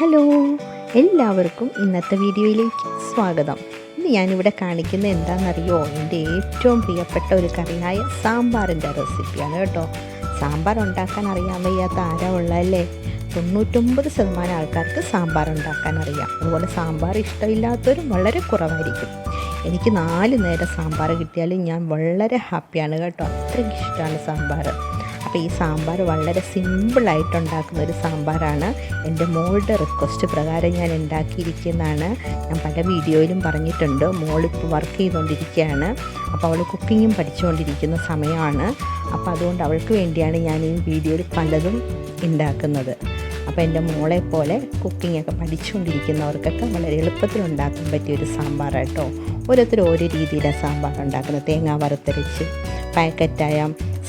Hello എല്ലാവർക്കും ഇന്നത്തെ വീഡിയോയിലേക്ക് സ്വാഗതം. ഇന്ന് ഞാനിവിടെ കാണിക്കുന്ന എന്താണെന്നറിയോ? എന്റെ ഏറ്റവും പ്രിയപ്പെട്ട ഒരു കറിയായ സാമ്പാറിന്റെ റെസിപ്പിയാണ് കേട്ടോ. സാമ്പാർ ഉണ്ടാക്കാൻ അറിയാൻ വയ്യാത്ത ആരാ ഉള്ളതല്ലേ? തൊണ്ണൂറ്റൊമ്പത് ശതമാനം ആൾക്കാർക്ക് സാമ്പാർ ഉണ്ടാക്കാൻ അറിയാം. അതുപോലെ സാമ്പാർ ഇഷ്ടമില്ലാത്തവരും വളരെ കുറവായിരിക്കും. എനിക്ക് നാല് നേരം സാമ്പാർ കിട്ടിയാലും ഞാൻ വളരെ ഹാപ്പിയാണ് കേട്ടോ. അത്രയ്ക്ക് ഇഷ്ടമാണ് സാമ്പാർ. അപ്പോൾ ഈ സാമ്പാർ വളരെ സിമ്പിളായിട്ട് ഉണ്ടാക്കുന്ന ഒരു സാമ്പാറാണ്. എന്റെ മോളുടെ റിക്വസ്റ്റ് പ്രകാരം ഞാൻ ഉണ്ടാക്കിയിരിക്കുന്നതാണ്. ഞാൻ പല വീഡിയോയിലും പറഞ്ഞിട്ടുണ്ട്. മോളിപ്പോൾ വർക്ക് ചെയ്തുകൊണ്ടിരിക്കുകയാണ് അപ്പോൾ അവൾ കുക്കിങ്ങും പഠിച്ചുകൊണ്ടിരിക്കുന്ന സമയമാണ് അപ്പോൾ അതുകൊണ്ട് അവൾക്ക് വേണ്ടിയാണ് ഞാൻ ഈ വീഡിയോയിൽ പലതും ഉണ്ടാക്കുന്നത്. അപ്പോൾ എന്റെ മോളെ പോലെ കുക്കിംഗ് ഒക്കെ പഠിച്ചുകൊണ്ടിരിക്കുന്നവർക്കൊക്കെ വളരെ എളുപ്പത്തിൽ ഉണ്ടാക്കാൻ പറ്റിയ ഒരു സാമ്പാർ കേട്ടോ ഓരോരുത്തർ ഓരോ രീതിയിലാണ് സാമ്പാർ ഉണ്ടാക്കുന്നത്. തേങ്ങ വറുത്തരച്ച് പാക്കറ്റായ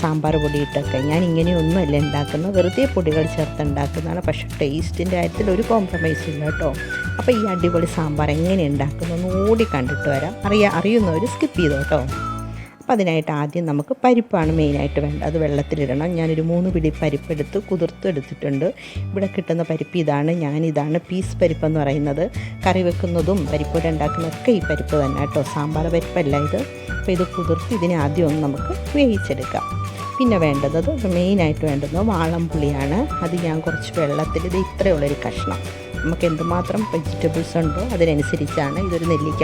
സാമ്പാർ പൊടിയിട്ടൊക്കെ. ഞാൻ ഇങ്ങനെയൊന്നുമല്ല ഉണ്ടാക്കുന്നത്. വെറുതെ പൊടികൾ ചേർത്ത് ഉണ്ടാക്കുന്നതാണ്. പക്ഷേ ടേസ്റ്റിന്റെ കാര്യത്തിൽ ഒരു കോംപ്രമൈസ് ഇല്ല കേട്ടോ. അപ്പോൾ ഈ അടിപൊളി സാമ്പാർ എങ്ങനെ ഉണ്ടാക്കുന്നു ഓടി കണ്ടിട്ട് വരാം. അറിയാ അറിയുന്നവർ സ്കിപ്പ് ചെയ്തോ കേട്ടോ. അപ്പോൾ അതിനായിട്ട് ആദ്യം നമുക്ക് പരിപ്പാണ് മെയിനായിട്ട് വേണ്ടത്. അത് വെള്ളത്തിലിടണം. ഞാനൊരു മൂന്ന് പിടി പരിപ്പെടുത്ത് കുതിർത്തെടുത്തിട്ടുണ്ട് ഇവിടെ കിട്ടുന്ന പരിപ്പ് ഇതാണ് ഞാനിതാണ് പീസ് പരിപ്പ് എന്ന് പറയുന്നത്. കറി വെക്കുന്നതും പരിപ്പോടെ ഉണ്ടാക്കുന്നതൊക്കെ ഈ പരിപ്പ് തന്നെ കേട്ടോ. സാമ്പാർ പരിപ്പല്ല ഇത്. അപ്പോൾ ഇത് കുതിർത്ത് ഇതിനെ ആദ്യം ഒന്ന് നമുക്ക് വേവിച്ചെടുക്കാം. പിന്നെ വേണ്ടത് മെയിനായിട്ട് വേണ്ടത് വാളംപുളിയാണ്. അത് ഞാൻ കുറച്ച് വെള്ളത്തിൽ ഇത് ഇത്രയുള്ളൊരു കഷ്ണം. നമുക്ക് എന്തുമാത്രം വെജിറ്റബിൾസ് ഉണ്ടോ അതിനനുസരിച്ചാണ് ഇതൊരു നെല്ലിക്ക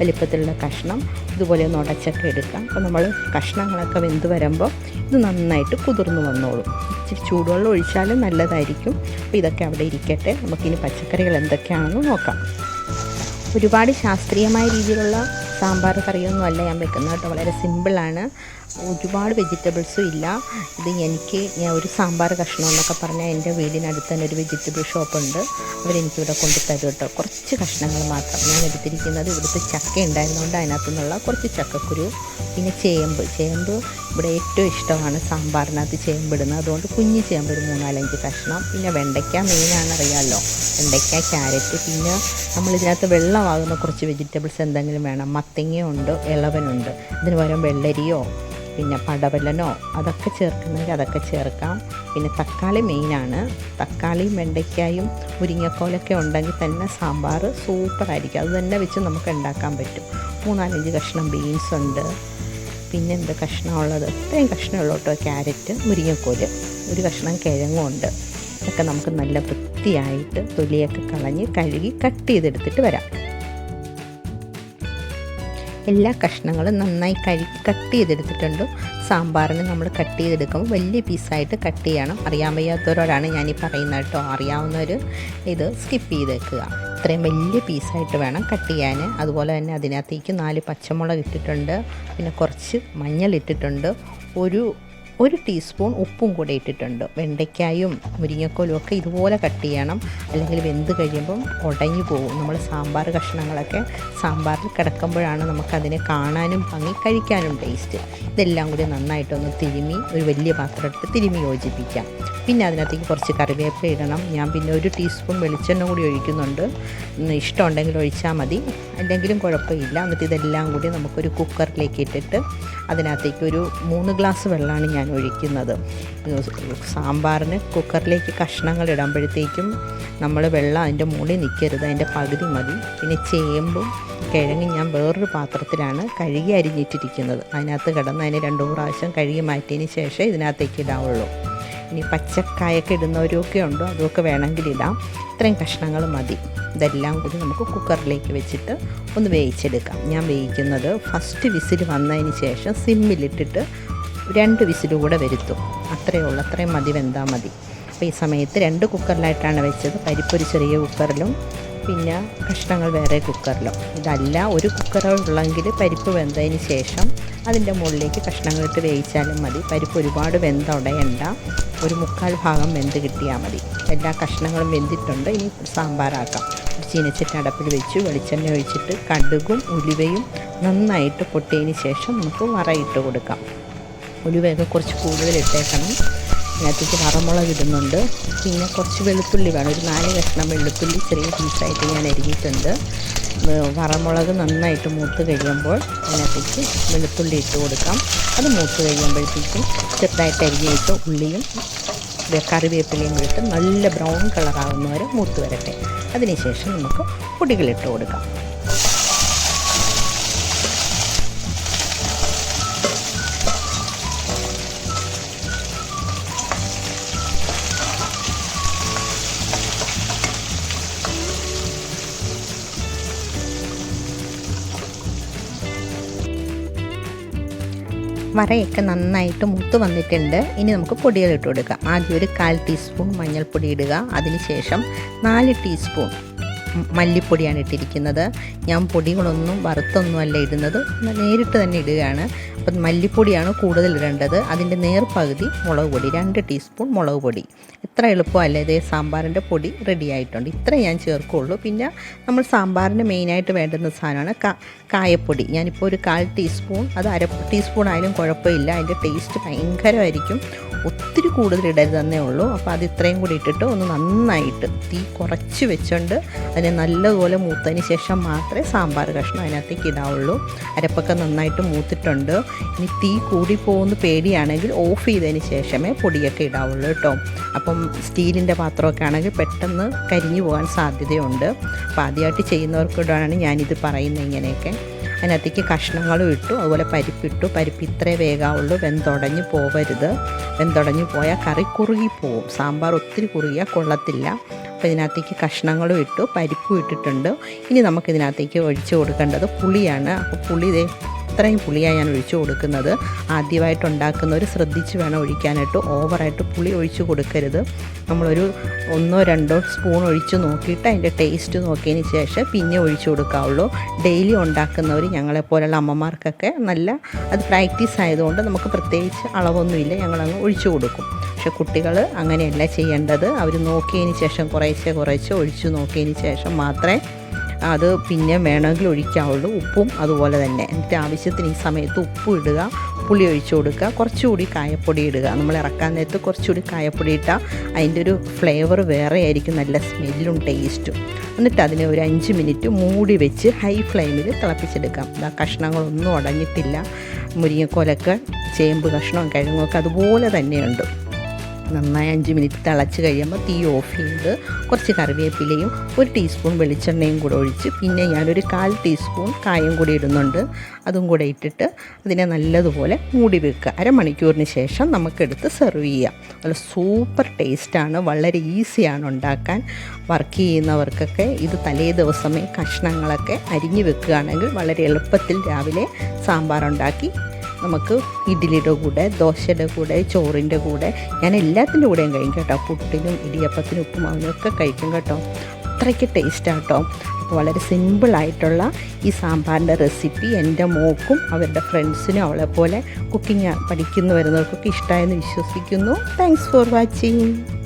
വലിപ്പത്തിലുള്ള കഷ്ണം. ഇതുപോലെ ഒന്ന് ഉടച്ചൊക്കെ എടുക്കാം. അപ്പോൾ നമ്മൾ കഷ്ണങ്ങളൊക്കെ വെന്ത് വരുമ്പോൾ ഇത് നന്നായിട്ട് കുതിർന്നു വന്നോളും. ഇച്ചിരി ചൂടുവെള്ളം ഒഴിച്ചാലും നല്ലതായിരിക്കും. അപ്പോൾ ഇതൊക്കെ അവിടെ ഇരിക്കട്ടെ. നമുക്കിനി പച്ചക്കറികൾ എന്തൊക്കെയാണെന്ന് നോക്കാം. ഒരുപാട് ശാസ്ത്രീയമായ രീതിയിലുള്ള സാമ്പാർ കറിയൊന്നും അല്ല ഞാൻ വെക്കുന്നത് കേട്ടോ. വളരെ സിമ്പിളാണ് ഒരുപാട് വെജിറ്റബിൾസും ഇല്ല. ഇത് എനിക്ക് ഞാൻ ഒരു സാമ്പാർ കഷ്ണം എന്നൊക്കെ പറഞ്ഞാൽ എന്റെ വീടിനടുത്ത് തന്നെ ഒരു വെജിറ്റബിൾ ഷോപ്പുണ്ട് അവരെനിക്കിവിടെ കൊണ്ട് തരും കേട്ടോ. കുറച്ച് കഷ്ണങ്ങൾ മാത്രം ഞാൻ എടുത്തിരിക്കുന്നത്. ഇവിടുത്തെ ചക്ക ഉണ്ടായിരുന്നുകൊണ്ട് അതിനകത്തു നിന്നുള്ള കുറച്ച് ചക്കക്കുരു പിന്നെ ചേമ്പ്. ചേമ്പ് ഇവിടെ ഏറ്റവും ഇഷ്ടമാണ് സാമ്പാറിനകത്ത് ചേമ്പിടുന്നത് അതുകൊണ്ട് കുഞ്ഞ് ചേമ്പ് ഒരു മൂന്നാലഞ്ച് കഷ്ണം. പിന്നെ വെണ്ടയ്ക്ക മെയിനാണ് അറിയാമല്ലോ വെണ്ടയ്ക്ക ക്യാരറ്റ് പിന്നെ നമ്മളിതിനകത്ത് വെള്ളമാകുന്ന കുറച്ച് വെജിറ്റബിൾസ് എന്തെങ്കിലും വേണം. മത്തങ്ങയുണ്ട് ഇളവനുണ്ട്. ഇതിന് പകരം വെള്ളരിയോ പിന്നെ പടവലനോ അതൊക്കെ ചേർക്കുന്നെങ്കിൽ അതൊക്കെ ചേർക്കാം. പിന്നെ തക്കാളി മെയിനാണ്. തക്കാളിയും വെണ്ടയ്ക്കായും മുരിങ്ങക്കോലൊക്കെ ഉണ്ടെങ്കിൽ തന്നെ സാമ്പാർ സൂപ്പറായിരിക്കും. അത് തന്നെ വെച്ച് നമുക്ക് ഉണ്ടാക്കാൻ പറ്റും. മൂന്നാലഞ്ച് കഷ്ണം ബീൻസ് ഉണ്ട്. പിന്നെ എന്ത് കഷ്ണമുള്ളത്? ഇത്രയും കഷ്ണമുള്ളോട്ടോ ക്യാരറ്റ് മുരിങ്ങക്കോൽ ഒരു കഷ്ണം കിഴങ്ങും ഉണ്ട്. ഇതൊക്കെ നമുക്ക് നല്ല വൃത്തിയായിട്ട് തൊലിയൊക്കെ കളഞ്ഞ് കഴുകി കട്ട് ചെയ്തെടുത്തിട്ട് വരാം. എല്ലാ കഷ്ണങ്ങളും നന്നായി കരി കട്ട് ചെയ്തെടുത്തിട്ടുണ്ട്. സാമ്പാറിന് നമ്മൾ കട്ട് ചെയ്തെടുക്കുമ്പോൾ വലിയ പീസായിട്ട് കട്ട് ചെയ്യണം. അറിയാൻ വയ്യാത്തവരോടാണ് ഞാനീ പറയുന്നത് കേട്ടോ. അറിയാവുന്നവർ ഇത് സ്കിപ്പ് ചെയ്തേക്കുക. ഇത്രയും വലിയ പീസായിട്ട് വേണം കട്ട് ചെയ്യാൻ അതുപോലെ തന്നെ അതിനകത്തേക്ക് നാല് പച്ചമുളക് ഇട്ടിട്ടുണ്ട്. പിന്നെ കുറച്ച് മഞ്ഞൾ ഇട്ടിട്ടുണ്ട്. ഒരു ഒരു ടീസ്പൂൺ ഉപ്പും കൂടെ ഇട്ടിട്ടുണ്ട്. വെണ്ടയ്ക്കായും മുരിങ്ങക്കോലും ഒക്കെ ഇതുപോലെ കട്ട് ചെയ്യണം. അല്ലെങ്കിൽ വെന്ത് കഴിയുമ്പം ഉടഞ്ഞു പോകും. നമ്മൾ സാമ്പാർ കഷ്ണങ്ങളൊക്കെ സാമ്പാറിൽ കിടക്കുമ്പോഴാണ് നമുക്കതിനെ കാണാനും ഭംഗി കഴിക്കാനും ടേസ്റ്റ് ഇതെല്ലാം കൂടി നന്നായിട്ടൊന്ന് തിരുമി ഒരു വലിയ പാത്രം എടുത്ത് തിരുമി യോജിപ്പിക്കാം. പിന്നെ അതിനകത്തേക്ക് കുറച്ച് കറിവേപ്പില ഇടണം. ഞാൻ പിന്നെ ഒരു ടീസ്പൂൺ വെളിച്ചെണ്ണ കൂടി ഒഴിക്കുന്നുണ്ട്. ഇഷ്ടമുണ്ടെങ്കിൽ ഒഴിച്ചാൽ മതി. അല്ലെങ്കിലും കുഴപ്പമില്ല. എന്നിട്ട് ഇതെല്ലാം കൂടി നമുക്കൊരു കുക്കറിലേക്ക് ഇട്ടിട്ട് അതിനകത്തേക്ക് ഒരു മൂന്ന് ഗ്ലാസ് വെള്ളമാണ് ഞാൻ ഒഴിക്കുന്നത്. സാമ്പാറിന് കുക്കറിലേക്ക് കഷ്ണങ്ങൾ ഇടുമ്പോഴത്തേക്കും നമ്മൾ വെള്ളം അതിന്റെ മുകളിൽ നിൽക്കരുത്. അതിന്റെ പകുതി മതി. പിന്നെ ചേമ്പും കിഴങ്ങ് ഞാൻ വേറൊരു പാത്രത്തിലാണ് കഴുകി അരിഞ്ഞിട്ടിരിക്കുന്നത്. അതിനകത്ത് കിടന്ന് അതിനെ രണ്ടു പ്രാവശ്യം കഴുകി മാറ്റിയതിന് ശേഷം ഇതിനകത്തേക്ക് ഇടാവുള്ളൂ. ഇനി പച്ചക്കായൊക്കെ ഇടുന്നവരൊക്കെ ഉണ്ടോ? അതൊക്കെ വേണമെങ്കിൽ ഇടാം. ഇത്രയും കഷ്ണങ്ങൾ മതി. ഇതെല്ലാം കൂടി നമുക്ക് കുക്കറിലേക്ക് വെച്ചിട്ട് ഒന്ന് വേവിച്ചെടുക്കാം. ഞാൻ വേവിക്കുന്നത് ഫസ്റ്റ് വിസിൽ വന്നതിന് ശേഷം സിമ്മിലിട്ടിട്ട് രണ്ട് വിസിൽ കൂടെ വരുത്തും. അത്രയേ ഉള്ളൂ. അത്രയും മതി. വെന്താൽ മതി. അപ്പോൾ ഈ സമയത്ത് രണ്ട് കുക്കറിലായിട്ടാണ് വെച്ചത്. പരിപ്പൊരു ചെറിയ കുക്കറിലും പിന്നെ കഷ്ണങ്ങൾ വേറെ കുക്കറിലും. ഇതല്ല ഒരു കുക്കറുള്ളെങ്കിൽ പരിപ്പ് വെന്തതിന് ശേഷം അതിന്റെ മുകളിലേക്ക് കഷ്ണങ്ങളിട്ട് വേവിച്ചാലും മതി. പരിപ്പ് ഒരുപാട് വെന്ത ഉടയണ്ട ഒരു മുക്കാൽ ഭാഗം വെന്ത് കിട്ടിയാൽ മതി. എല്ലാ കഷ്ണങ്ങളും വെന്തിട്ടുണ്ട്. ഇനി സാമ്പാറാക്കാം. ചീനച്ചട്ടി അടപ്പിൽ വെച്ച്. വെളിച്ചെണ്ണ ഒഴിച്ചിട്ട് കടുകും ഉലുവയും നന്നായിട്ട് പൊട്ടിയതിന് ശേഷം നമുക്ക് വറയിട്ട് കൊടുക്കാം. ഉലുവയൊക്കെ കുറച്ച് കൂടുതൽ ഇട്ടേക്കണം. അതിനകത്തേക്ക് വറമുളക് ഇടുന്നുണ്ട്. പിന്നെ കുറച്ച് വെളുത്തുള്ളി വേണം. ഒരു നാല് കഷ്ണം വെളുത്തുള്ളി ചെറിയ പീസായിട്ട് ഞാൻ അരിഞ്ഞിട്ടുണ്ട്. വറമുളക് നന്നായിട്ട് മൂത്ത് കഴിയുമ്പോൾ അതിനകത്തേക്ക് വെളുത്തുള്ളി ഇട്ട് കൊടുക്കാം. അത് മൂത്ത് കഴിയുമ്പോഴത്തേക്കും ചെറുതായിട്ട് അരിഞ്ഞിട്ട് ഉള്ളിയും കറിവേപ്പിലയും ഇട്ട് നല്ല ബ്രൗൺ കളറാകുന്നവരെ മൂത്ത് വരട്ടെ. അതിനുശേഷം നമുക്ക് പൊടികളിട്ട് കൊടുക്കാം. വറയൊക്കെ നന്നായിട്ട് മുത്ത് വന്നിട്ടുണ്ട്. ഇനി നമുക്ക് പൊടികൾ ഇട്ട് കൊടുക്കാം. ആദ്യം ഒരു കാൽ ടീസ്പൂൺ മഞ്ഞൾപ്പൊടി ഇടുക. അതിനുശേഷം നാല് ടീസ്പൂൺ മല്ലിപ്പൊടിയാണ് ഇട്ടിരിക്കുന്നത്. ഞാൻ പൊടികളൊന്നും വറുത്തൊന്നുമല്ല ഇടുന്നത്. നേരിട്ട് തന്നെ ഇടുകയാണ്. അപ്പം മല്ലിപ്പൊടിയാണ് കൂടുതൽ ഇടേണ്ടത്. അതിന്റെ നേർപകുതി മുളക് പൊടി രണ്ട് ടീസ്പൂൺ മുളക് പൊടി. ഇത്ര എളുപ്പമല്ല ഇതേ സാമ്പാറിന്റെ പൊടി റെഡി ആയിട്ടുണ്ട്. ഇത്ര ഞാൻ ചേർക്കുള്ളൂ. പിന്നെ നമ്മൾ സാമ്പാറിന് മെയിനായിട്ട് വേണ്ടുന്ന സാധനമാണ് കായപ്പൊടി. ഞാനിപ്പോൾ ഒരു കാൽ ടീസ്പൂൺ അത് അര ടീസ്പൂൺ ആയാലും കുഴപ്പമില്ല. അതിന്റെ ടേസ്റ്റ് ഭയങ്കരമായിരിക്കും. ഒത്തിരി കൂടുതൽ ഇടരുതെന്നേ ഉള്ളൂ. അപ്പോൾ അത് ഇത്രയും കൂടി ഇട്ടിട്ട് ഒന്ന് നന്നായിട്ട് തീ കുറച്ച് വെച്ചുകൊണ്ട് അതിനെ നല്ലതുപോലെ മൂത്തതിന് ശേഷം മാത്രമേ സാമ്പാർ കഷ്ണം അതിനകത്തേക്ക് ഇടാവുള്ളൂ. അരപ്പൊക്കെ നന്നായിട്ട് മൂത്തിട്ടുണ്ട്. ഇനി തീ കൂടി പോകുന്ന പേടിയാണെങ്കിൽ ഓഫ് ചെയ്തതിന് ശേഷമേ പൊടിയൊക്കെ ഇടാവുള്ളൂ കേട്ടോ. അപ്പം സ്റ്റീലിന്റെ പാത്രമൊക്കെ ആണെങ്കിൽ പെട്ടെന്ന് കരിഞ്ഞു പോകാൻ സാധ്യതയുണ്ട്. അപ്പോൾ ആദ്യമായിട്ട് ചെയ്യുന്നവർക്കിടാണ് ഞാനിത് പറയുന്നത് ഇങ്ങനെയൊക്കെ. അതിനകത്തേക്ക് കഷ്ണങ്ങളും ഇട്ടു അതുപോലെ പരിപ്പിട്ടു. പരിപ്പ് ഇത്രേ വേഗാവുള്ളൂ. വെന്തുടഞ്ഞ് പോവരുത്. വെന്തുടഞ്ഞ് പോയാൽ കറി കുറുകി പോവും സാമ്പാർ ഒത്തിരി കുറുകിയാൽ കൊള്ളത്തില്ല. അപ്പോൾ ഇതിനകത്തേക്ക് കഷ്ണങ്ങളും ഇട്ടു പരിപ്പും ഇട്ടിട്ടുണ്ട്. ഇനി നമുക്കിതിനകത്തേക്ക് ഒഴിച്ചു കൊടുക്കേണ്ടത് പുളിയാണ്. അപ്പോൾ പുളി ഇത്രയും പുളിയാണ് ഞാൻ ഒഴിച്ചു കൊടുക്കുന്നത്. ആദ്യമായിട്ട് ഉണ്ടാക്കുന്നവർ ശ്രദ്ധിച്ച് വേണം ഒഴിക്കാനായിട്ട്. ഓവറായിട്ട് പുളി ഒഴിച്ചു കൊടുക്കരുത്. നമ്മളൊരു ഒന്നോ രണ്ടോ സ്പൂൺ ഒഴിച്ച് നോക്കിയിട്ട് അതിന്റെ ടേസ്റ്റ് നോക്കിയതിന് ശേഷം പിന്നെ ഒഴിച്ചു കൊടുക്കാവുള്ളൂ. ഡെയിലി ഉണ്ടാക്കുന്നവർ ഞങ്ങളെപ്പോലുള്ള അമ്മമാർക്കൊക്കെ നല്ല അത് പ്രാക്ടീസ് ആയതുകൊണ്ട് നമുക്ക് പ്രത്യേകിച്ച് അളവൊന്നുമില്ല. ഞങ്ങളങ്ങ് ഒഴിച്ചു കൊടുക്കും. പക്ഷെ കുട്ടികൾ അങ്ങനെയല്ല ചെയ്യേണ്ടത്. അവർ നോക്കിയതിന് ശേഷം കുറേശ്ശെ കുറേശ്ശെ ഒഴിച്ചു നോക്കിയതിന് ശേഷം മാത്രമേ അത് പിന്നെ വേണമെങ്കിൽ ഒഴിക്കാവുള്ളൂ. ഉപ്പും അതുപോലെ തന്നെ. എന്നിട്ട് ആവശ്യത്തിന് ഈ സമയത്ത് ഉപ്പ് ഇടുക പുളി ഒഴിച്ചു കൊടുക്കുക കുറച്ചുകൂടി കായപ്പൊടി ഇടുക. നമ്മൾ ഇറക്കാൻ നേരത്ത് കുറച്ചുകൂടി കായപ്പൊടി ഇട്ടാൽ അതിന്റെ ഒരു ഫ്ലേവർ വേറെ ആയിരിക്കും നല്ല സ്മെല്ലും ടേസ്റ്റും. എന്നിട്ട് അതിനെ ഒരു അഞ്ച് മിനിറ്റ് മൂടി വെച്ച് ഹൈ ഫ്ലെയിമിൽ തിളപ്പിച്ചെടുക്കാം. ആ കഷ്ണങ്ങളൊന്നും അടഞ്ഞിട്ടില്ല മുരിങ്ങക്കോലൊക്കെ ചേമ്പ് കഷ്ണവും കിഴങ്ങൊക്കെ അതുപോലെ തന്നെയുണ്ട്. നന്നായി അഞ്ച് മിനിറ്റ് തിളച്ച് കഴിയുമ്പോൾ തീ ഓഫ് ചെയ്ത് കുറച്ച് കറിവേപ്പിലയും ഒരു ടീസ്പൂൺ വെളിച്ചെണ്ണയും കൂടെ ഒഴിച്ച് പിന്നെ ഞാനൊരു കാൽ ടീസ്പൂൺ കായം കൂടി ഇടുന്നുണ്ട്. അതും കൂടെ ഇട്ടിട്ട് അതിനെ നല്ലതുപോലെ മൂടി വെക്കുക. അരമണിക്കൂറിന് ശേഷം നമുക്കെടുത്ത് സെർവ് ചെയ്യാം. നല്ല സൂപ്പർ ടേസ്റ്റാണ് വളരെ ഈസിയാണ് ഉണ്ടാക്കാൻ. വർക്ക് ചെയ്യുന്നവർക്കൊക്കെ ഇത് തലേ ദിവസമേ കഷ്ണങ്ങളൊക്കെ അരിഞ്ഞു വെക്കുകയാണെങ്കിൽ വളരെ എളുപ്പത്തിൽ രാവിലെ സാമ്പാർ ഉണ്ടാക്കി നമുക്ക് ഇഡ്ഡലിയുടെ കൂടെ ദോശയുടെ കൂടെ ചോറിന്റെ കൂടെ. ഞാൻ എല്ലാത്തിന്റെ കൂടെയും കഴിക്കും കേട്ടോ. പുട്ടിനും ഇടിയപ്പത്തിനും ഉപ്പുമാവിനും ഒക്കെ കഴിക്കും കേട്ടോ. അത്രയ്ക്ക് ടേസ്റ്റാണ് കേട്ടോ. വളരെ സിമ്പിളായിട്ടുള്ള ഈ സാമ്പാറിന്റെ റെസിപ്പി എന്റെ മോക്കും അവരുടെ ഫ്രണ്ട്സിനും പോലെ കുക്കിംഗ് പഠിക്കുന്നു വരുന്നവർക്കൊക്കെ ഇഷ്ടമായെന്ന് വിശ്വസിക്കുന്നു. Thanks for watching